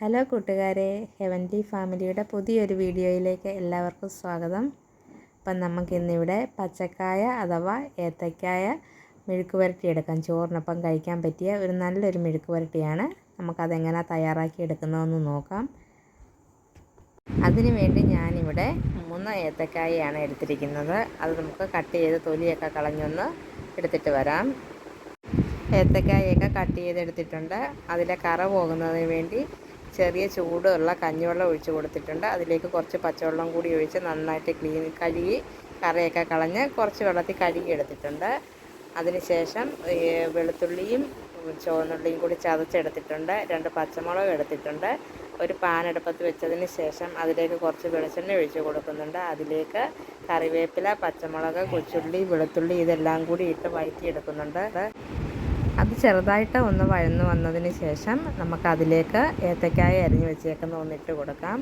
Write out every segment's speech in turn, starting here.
Hello കൂട്ടുകാരെ heavenly ഫാമിലിയുടെ പുതിയൊരു വീഡിയോയിലേക്ക് എല്ലാവർക്കും സ്വാഗതം. അപ്പം നമുക്കിന്നിവിടെ പച്ചക്കായ അഥവാ ഏത്തക്കായ മെഴുക്ക് വരട്ടി എടുക്കാം ചോറിനൊപ്പം കഴിക്കാൻ പറ്റിയ ഒരു നല്ലൊരു മെഴുക്ക് പുരട്ടിയാണ്. നമുക്കതെങ്ങനെ തയ്യാറാക്കി എടുക്കുന്നതെന്ന് നോക്കാം. അതിനു വേണ്ടി ഞാനിവിടെ മൂന്ന് ഏത്തക്കായയാണ് എടുത്തിരിക്കുന്നത്. അത് നമുക്ക് കട്ട് ചെയ്ത് തൊലിയൊക്കെ കളഞ്ഞൊന്ന് എടുത്തിട്ട് വരാം. ഏത്തക്കായൊക്കെ കട്ട് ചെയ്തെടുത്തിട്ടുണ്ട്. അതിലെ കറ പോകുന്നതിന് വേണ്ടി ചെറിയ ചൂടുള്ള കഞ്ഞിവെള്ളം ഒഴിച്ച് കൊടുത്തിട്ടുണ്ട്. അതിലേക്ക് കുറച്ച് പച്ചവെള്ളം കൂടി ഒഴിച്ച് നന്നായിട്ട് ക്ലീൻ കഴുകി കറയൊക്കെ കളഞ്ഞ് കുറച്ച് വെള്ളത്തിൽ കഴുകി എടുത്തിട്ടുണ്ട്. അതിനുശേഷം വെളുത്തുള്ളിയും ചുവന്നുള്ളിയും കൂടി ചതച്ചെടുത്തിട്ടുണ്ട്. രണ്ട് പച്ചമുളക് എടുത്തിട്ടുണ്ട്. ഒരു പാൻ അടുപ്പത്ത് വെച്ചതിന് ശേഷം അതിലേക്ക് കുറച്ച് വെളിച്ചെണ്ണ ഒഴിച്ച് കൊടുക്കുന്നുണ്ട്. അതിലേക്ക് കറിവേപ്പില പച്ചമുളക് കൊച്ചുള്ളി വെളുത്തുള്ളി ഇതെല്ലാം കൂടി ഇട്ട് വഴറ്റിയെടുക്കുന്നുണ്ട് അത് ചെറുതായിട്ട് ഒന്ന് വഴന്നു വന്നതിന് ശേഷം നമുക്കതിലേക്ക് ഏത്തക്കായ അരിഞ്ഞ് വെച്ചേക്കുന്ന ഒന്നിട്ട് കൊടുക്കാം.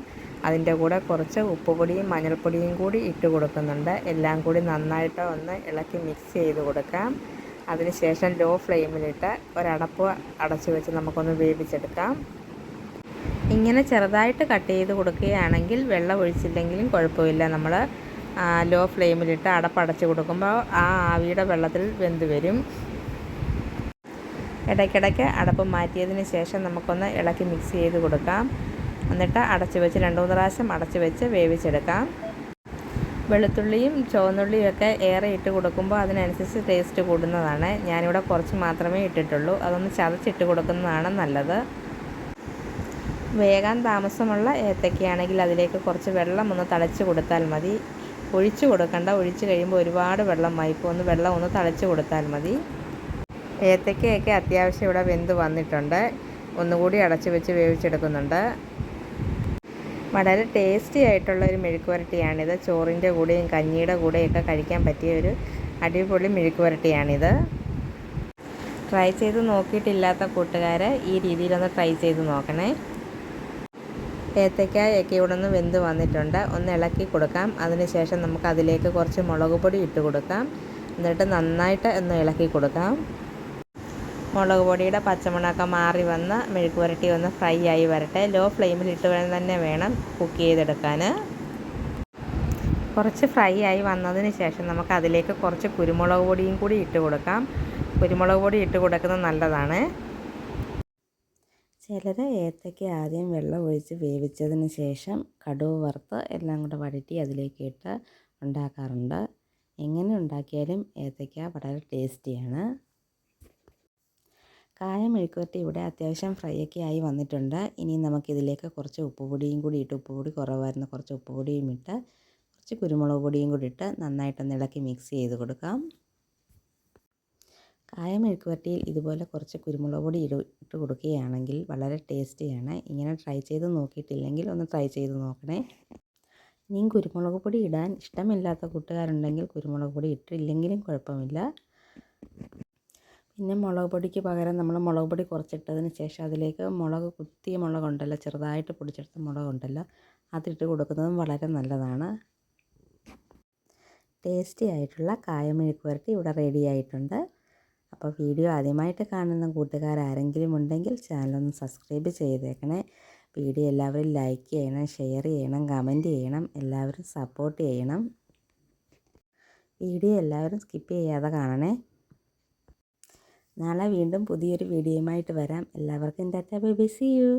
അതിന്റെ കൂടെ കുറച്ച് ഉപ്പുപൊടിയും മഞ്ഞൾപ്പൊടിയും കൂടി ഇട്ട് കൊടുക്കുന്നുണ്ട്. എല്ലാം കൂടി നന്നായിട്ട് ഒന്ന് ഇളക്കി മിക്സ് ചെയ്ത് കൊടുക്കാം. അതിനുശേഷം ലോ ഫ്ലെയിമിലിട്ട് ഒരടപ്പ് അടച്ചു വെച്ച് നമുക്കൊന്ന് വേവിച്ചെടുക്കാം. ഇങ്ങനെ ചെറുതായിട്ട് കട്ട് ചെയ്ത് കൊടുക്കുകയാണെങ്കിൽ വെള്ളം ഒഴിച്ചില്ലെങ്കിലും കുഴപ്പമില്ല. നമ്മൾ ലോ ഫ്ലെയിമിലിട്ട് അടപ്പടച്ച് കൊടുക്കുമ്പോൾ ആ ആവിയുടെ വെള്ളത്തിൽ വെന്ത് വരും. ഇടയ്ക്കിടയ്ക്ക് അടപ്പ് മാറ്റിയതിന് ശേഷം നമുക്കൊന്ന് ഇളക്കി മിക്സ് ചെയ്ത് കൊടുക്കാം. എന്നിട്ട് അടച്ച് വെച്ച് രണ്ട് മൂന്ന് പ്രാവശ്യം അടച്ച് വെച്ച് വേവിച്ചെടുക്കാം. വെളുത്തുള്ളിയും ചുവന്നുള്ളിയും ഒക്കെ ഏറെ ഇട്ട് കൊടുക്കുമ്പോൾ അതിനനുസരിച്ച് ടേസ്റ്റ് കൂടുന്നതാണ്. ഞാനിവിടെ കുറച്ച് മാത്രമേ ഇട്ടിട്ടുള്ളൂ. അതൊന്ന് ചതച്ചിട്ട് കൊടുക്കുന്നതാണ് നല്ലത്. വേഗാൻ താമസമുള്ള ഏത്തക്കയാണെങ്കിൽ അതിലേക്ക് കുറച്ച് വെള്ളം ഒന്ന് തളിച്ച് കൊടുത്താൽ മതി. ഒഴിച്ചു കൊടുക്കണ്ട. ഒഴിച്ച് കഴിയുമ്പോൾ ഒരുപാട് വെള്ളം വായിപ്പോൾ ഒന്ന് വെള്ളം ഒന്ന് തളിച്ച് കൊടുത്താൽ മതി. ഏത്തക്കയൊക്കെ അത്യാവശ്യം ഇവിടെ വെന്ത് വന്നിട്ടുണ്ട്. ഒന്നുകൂടി അടച്ച് വെച്ച് വേവിച്ചെടുക്കുന്നുണ്ട്. വളരെ ടേസ്റ്റി ആയിട്ടുള്ള ഒരു മെഴുക്ക് വരട്ടിയാണിത്. ചോറിന്റെ കൂടെയും കഞ്ഞിയുടെ കൂടെയൊക്കെ കഴിക്കാൻ പറ്റിയ ഒരു അടിപൊളി മെഴുക്ക് വരട്ടിയാണിത്. ട്രൈ ചെയ്ത് നോക്കിയിട്ടില്ലാത്ത കൂട്ടുകാർ ഈ രീതിയിലൊന്ന് ട്രൈ ചെയ്ത് നോക്കണേ. ഏത്തക്കായൊക്കെ ഇവിടെ നിന്ന് വെന്ത് വന്നിട്ടുണ്ട്. ഒന്ന് ഇളക്കി കൊടുക്കാം. അതിനുശേഷം നമുക്ക് അതിലേക്ക് കുറച്ച് മുളക് പൊടി ഇട്ട് കൊടുക്കാം. എന്നിട്ട് നന്നായിട്ട് ഒന്ന് ഇളക്കി കൊടുക്കാം. മുളക് പൊടിയുടെ പച്ചമുളകൊക്കെ മാറി വന്ന് മെഴുക്ക് പുരട്ടി ഒന്ന് ഫ്രൈ ആയി വരട്ടെ. ലോ ഫ്ലെയിമിൽ ഇട്ട് തന്നെ വേണം കുക്ക് ചെയ്തെടുക്കാൻ. കുറച്ച് ഫ്രൈ ആയി വന്നതിന് ശേഷം നമുക്ക് അതിലേക്ക് കുറച്ച് കുരുമുളക് പൊടിയും കൂടി ഇട്ട് കൊടുക്കാം. കുരുമുളക് പൊടി ഇട്ട് കൊടുക്കുന്നത് നല്ലതാണ്. ചിലർ ഏത്തയ്ക്ക് ആദ്യം വെള്ളം ഒഴിച്ച് വേവിച്ചതിന് ശേഷം കടുവ് വറുത്ത് എല്ലാം കൂടെ വഴറ്റി അതിലേക്ക് ഇട്ട് ഉണ്ടാക്കാറുണ്ട്. എങ്ങനെ ഉണ്ടാക്കിയാലും ഏത്തയ്ക്ക വളരെ ടേസ്റ്റിയാണ്. കായ മെഴുക്കുവരട്ടി ഇവിടെ അത്യാവശ്യം ഫ്രൈ ഒക്കെ ആയി വന്നിട്ടുണ്ട്. ഇനി നമുക്കിതിലേക്ക് കുറച്ച് ഉപ്പുപൊടിയും കൂടി ഇട്ട് ഉപ്പുപൊടി കുറവായിരുന്ന. കുറച്ച് ഉപ്പുപൊടിയും ഇട്ട് കുറച്ച് കുരുമുളക് പൊടിയും കൂടി ഇട്ട് നന്നായിട്ടൊന്ന് ഇളക്കി മിക്സ് ചെയ്ത് കൊടുക്കാം. കായ മെഴുക്കുവരട്ടിയിൽ ഇതുപോലെ കുറച്ച് കുരുമുളക് പൊടി ഇട്ട് കൊടുക്കുകയാണെങ്കിൽ വളരെ ടേസ്റ്റിയാണ് ഇങ്ങനെ ട്രൈ ചെയ്ത് നോക്കിയിട്ടില്ലെങ്കിൽ ഒന്ന് ട്രൈ ചെയ്ത് നോക്കണേ. ഇനിയും കുരുമുളക് പൊടി ഇടാൻ ഇഷ്ടമില്ലാത്ത കൂട്ടുകാരുണ്ടെങ്കിൽ കുരുമുളക് പൊടി ഇട്ടില്ലെങ്കിലും കുഴപ്പമില്ല. പിന്നെ മുളക് പൊടിക്ക് പകരം നമ്മൾ മുളക് പൊടി കുറച്ചിട്ടതിന് ശേഷം അതിലേക്ക് മുളക് കുത്തിയ മുളകുണ്ടല്ലോ ചെറുതായിട്ട് പൊടിച്ചെടുത്ത മുളകുണ്ടല്ലോ അതിട്ട് കൊടുക്കുന്നതും വളരെ നല്ലതാണ്. ടേസ്റ്റി ആയിട്ടുള്ള കായമെഴുക്ക് വരട്ടി ഇവിടെ റെഡി ആയിട്ടുണ്ട്. അപ്പോൾ വീഡിയോ ആദ്യമായിട്ട് കാണുന്ന കൂട്ടുകാരാരെങ്കിലും ഉണ്ടെങ്കിൽ ചാനലൊന്ന് സബ്സ്ക്രൈബ് ചെയ്തേക്കണേ. വീഡിയോ എല്ലാവരും ലൈക്ക് ചെയ്യണം ഷെയർ ചെയ്യണം കമന്റ് ചെയ്യണം എല്ലാവരും സപ്പോർട്ട് ചെയ്യണം. വീഡിയോ എല്ലാവരും സ്കിപ്പ് ചെയ്യാതെ കാണണേ. നാളെ വീണ്ടും പുതിയൊരു വീഡിയോയുമായിട്ട് വരാം. എല്ലാവർക്കും tata bye bye. See you